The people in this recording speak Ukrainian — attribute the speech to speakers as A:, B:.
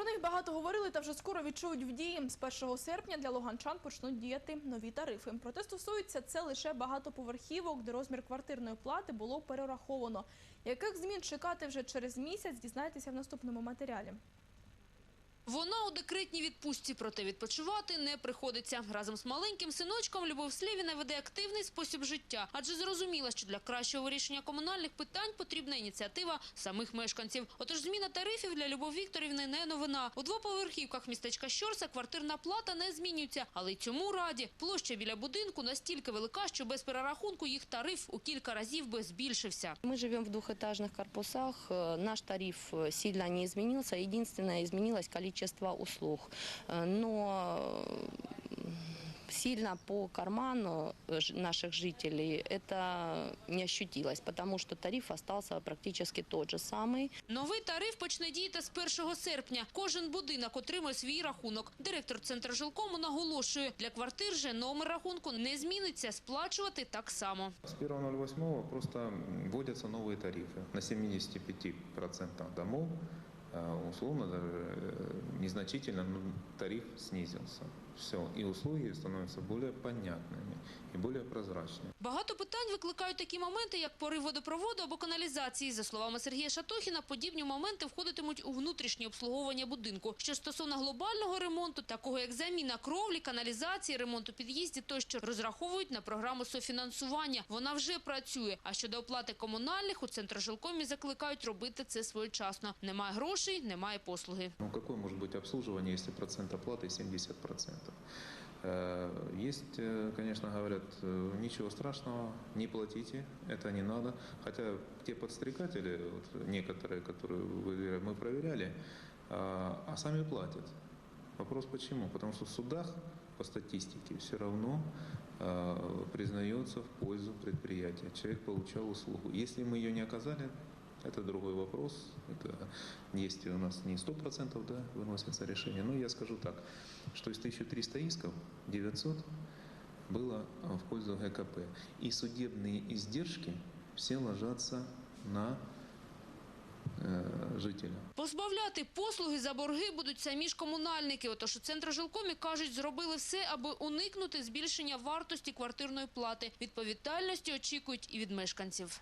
A: Про них багато говорили та вже скоро відчують в дії. З 1 серпня для луганчан почнуть діяти нові тарифи. Проте стосується це лише багатоповерхівок, де розмір квартирної плати було перераховано. Яких змін чекати вже через місяць, дізнаєтеся в наступному матеріалі.
B: Вона у декретній відпустці, проте відпочивати не приходиться. Разом з маленьким синочком Любов Слєвіна веде активний спосіб життя, адже зрозуміла, що для кращого вирішення комунальних питань потрібна ініціатива самих мешканців. Отож, зміна тарифів для Любов Вікторівни не новина. У двоповерхівках містечка Щорса квартирна плата не змінюється, але й цьому раді. Площа біля будинку настільки велика, що без перерахунку їх тариф у кілька разів би збільшився.
C: Мы живем в двухэтажных корпусах. Э, Наш тариф э, сильно не изменился. Единственное, изменилось количество услуг. Э, Но э, сильно по карману э, ж- наших жителей это не ощутилось, потому что тариф остался практически тот же самый.
B: Новий тариф почне діяти з 1 серпня. Кожен будинок отримує свій рахунок. Директор Центрожелкому наголошує, для квартир же номер рахунку не зміниться, сплачувати так само.
D: С 1.08 просто вводятся новые тарифы. На 75% домов э, условно даже э, незначительно но тариф снизился. Все. И услуги становятся более понятными и более прозрачными.
B: Багато питань викликають такі моменти, як порив водопроводу або каналізації. За словами Сергія Шатохіна, подібні моменти входитимуть у внутрішнє обслуговування будинку. Що стосовно глобального ремонту, такого як заміна кровлі, каналізації, ремонту під'їздів, тощо розраховують на програму софінансування. Вона вже працює. А щодо оплати комунальних, у Центрожелкомі закликають робити це своєчасно. Немає грошей, немає послуги.
D: Ну какое может быть обслуживание, если процент оплаты 70%? Э, Есть, э, конечно, говорят, э, ничего страшного, не платите, это не надо. Хотя те подстрекатели, вот некоторые, которые мы проверяли, а сами платят. Вопрос почему? Потому что в судах по статистике все равно э, признается в пользу предприятия. Человек получал услугу. Если мы ее не оказали, это другой вопрос. Это есть у нас не 100% да, выносится решение. Но я скажу так, что из 1300 исков 900 было э, в пользу ГКП. И судебные издержки все ложатся на э, жителя.
B: Позбавляти послуги за борги будуть самі ж комунальники. Отож у Центрожелкомі кажуть, зробили все, аби уникнути збільшення вартості квартирної плати. Відповідальності очікують і від мешканців.